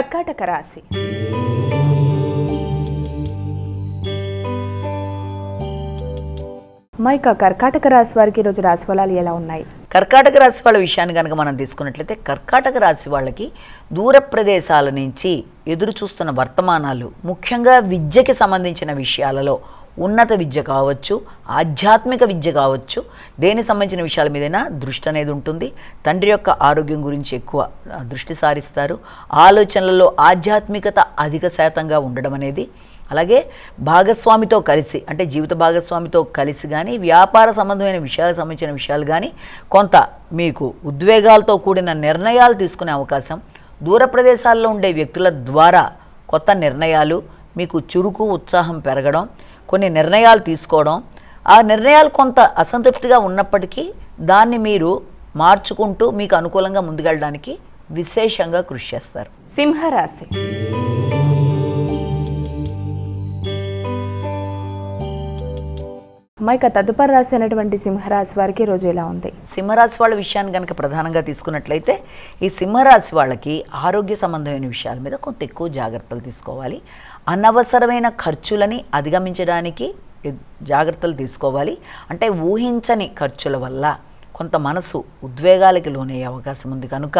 కర్కాటక రాశి. మైక కర్కాటక రాశి వారికి ఈరోజు రాశి ఫలాలు ఎలా ఉన్నాయి? కర్కాటక రాశి వాళ్ళ విషయాన్ని కనుక మనం తీసుకున్నట్లయితే కర్కాటక రాశి వాళ్ళకి దూర ప్రదేశాల నుంచి ఎదురు చూస్తున్న వర్తమానాలు ముఖ్యంగా విద్యకి సంబంధించిన విషయాలలో ఉన్నత విద్య కావచ్చు ఆధ్యాత్మిక విద్య కావచ్చు దేనికి సంబంధించిన విషయాల మీదైనా దృష్టి అనేది ఉంటుంది. తండ్రి యొక్క ఆరోగ్యం గురించి ఎక్కువ దృష్టి సారిస్తారు. ఆలోచనలలో ఆధ్యాత్మికత అధిక శాతంగా ఉండడం అనేది అలాగే భాగస్వామితో కలిసి అంటే జీవిత భాగస్వామితో కలిసి కానీ వ్యాపార సంబంధమైన విషయాలకు సంబంధించిన విషయాలు కానీ కొంత మీకు ఉద్వేగాలతో కూడిన నిర్ణయాలు తీసుకునే అవకాశం దూర ప్రదేశాల్లో ఉండే వ్యక్తుల ద్వారా కొత్త నిర్ణయాలు మీకు చురుకు ఉత్సాహం పెరగడం కొన్ని నిర్ణయాలు తీసుకోవడం ఆ నిర్ణయాలు కొంత అసంతృప్తిగా ఉన్నప్పటికీ దాన్ని మీరు మార్చుకుంటూ మీకు అనుకూలంగా ముందుకెళ్ళడానికి విశేషంగా కృషి చేస్తారు. సింహరాశి. మైక తదుపరి రాశి అయినటువంటి సింహరాశి వారికి రోజు ఎలా ఉంది? సింహరాశి వాళ్ళ విషయాన్ని కనుక ప్రధానంగా తీసుకున్నట్లయితే ఈ సింహరాశి వాళ్ళకి ఆరోగ్య సంబంధమైన విషయాల మీద కొంత ఎక్కువ జాగ్రత్తలు తీసుకోవాలి. అనవసరమైన ఖర్చులని అధిగమించడానికి జాగ్రత్తలు తీసుకోవాలి. అంటే ఊహించని ఖర్చుల వల్ల కొంత మనసు ఉద్వేగాలకి లోనయ్యే అవకాశం ఉంది కనుక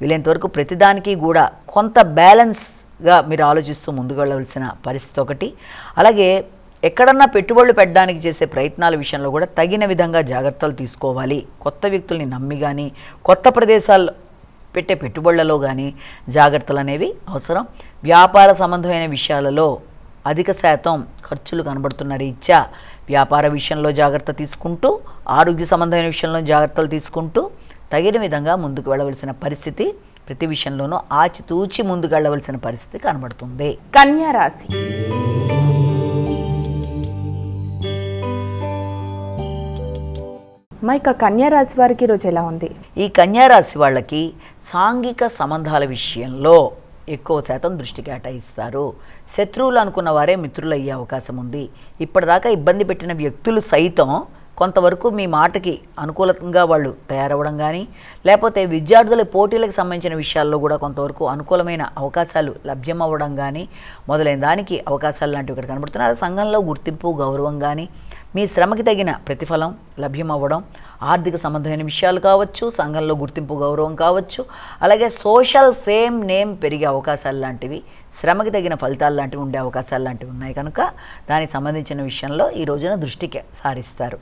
వీలైనంతవరకు ప్రతిదానికి కూడా కొంత బ్యాలెన్స్గా మీరు ఆలోచిస్తూ ముందుకు వెళ్ళవలసిన పరిస్థితి ఒకటి. అలాగే ఎక్కడన్నా పెట్టుబడులు పెట్టడానికి చేసే ప్రయత్నాల విషయంలో కూడా తగిన విధంగా జాగ్రత్తలు తీసుకోవాలి. కొత్త వ్యక్తుల్ని నమ్మి కానీ కొత్త ప్రదేశాల్లో పెట్టే పెట్టుబడులలో కానీ జాగ్రత్తలు అనేవి అవసరం. వ్యాపార సంబంధమైన విషయాలలో అధిక శాతం ఖర్చులు కనబడుతున్న రీత్యా వ్యాపార విషయంలో జాగ్రత్త తీసుకుంటూ ఆరోగ్య సంబంధమైన విషయంలో జాగ్రత్తలు తీసుకుంటూ తగిన విధంగా ముందుకు వెళ్ళవలసిన పరిస్థితి ప్రతి విషయంలోనూ ఆచితూచి ముందుకు వెళ్ళవలసిన పరిస్థితి కనబడుతుంది. కన్యా రాశి. మా ఇక కన్యారాశి వారికి ఈరోజు ఎలా ఉంది? ఈ కన్యారాశి వాళ్ళకి సాంఘిక సంబంధాల విషయంలో ఎక్కువ శాతం దృష్టి కేటాయిస్తారు. శత్రువులు అనుకున్న వారే మిత్రులు అయ్యే అవకాశం ఉంది. ఇప్పటిదాకా ఇబ్బంది పెట్టిన వ్యక్తులు సైతం కొంతవరకు మీ మాటకి అనుకూలంగా వాళ్ళు తయారవ్వడం కానీ లేకపోతే విద్యార్థుల పోటీలకు సంబంధించిన విషయాల్లో కూడా కొంతవరకు అనుకూలమైన అవకాశాలు లభ్యమవ్వడం కానీ మొదలైన దానికి అవకాశాలు లాంటివి ఇక్కడ కనబడుతున్నాయి. సంఘంలో గుర్తింపు గౌరవం కానీ మీ శ్రమకి తగిన ప్రతిఫలం లభ్యమవ్వడం ఆర్థిక సంబంధమైన విషయాలు కావచ్చు సంఘంలో గుర్తింపు గౌరవం కావచ్చు అలాగే సోషల్ ఫేమ్ నేమ్ పెరిగే అవకాశాలు లాంటివి శ్రమకి తగిన ఫలితాలు లాంటివి ఉండే అవకాశాలు లాంటివి ఉన్నాయి కనుక దానికి సంబంధించిన విషయంలో ఈ రోజున దృష్టికి సారిస్తారు.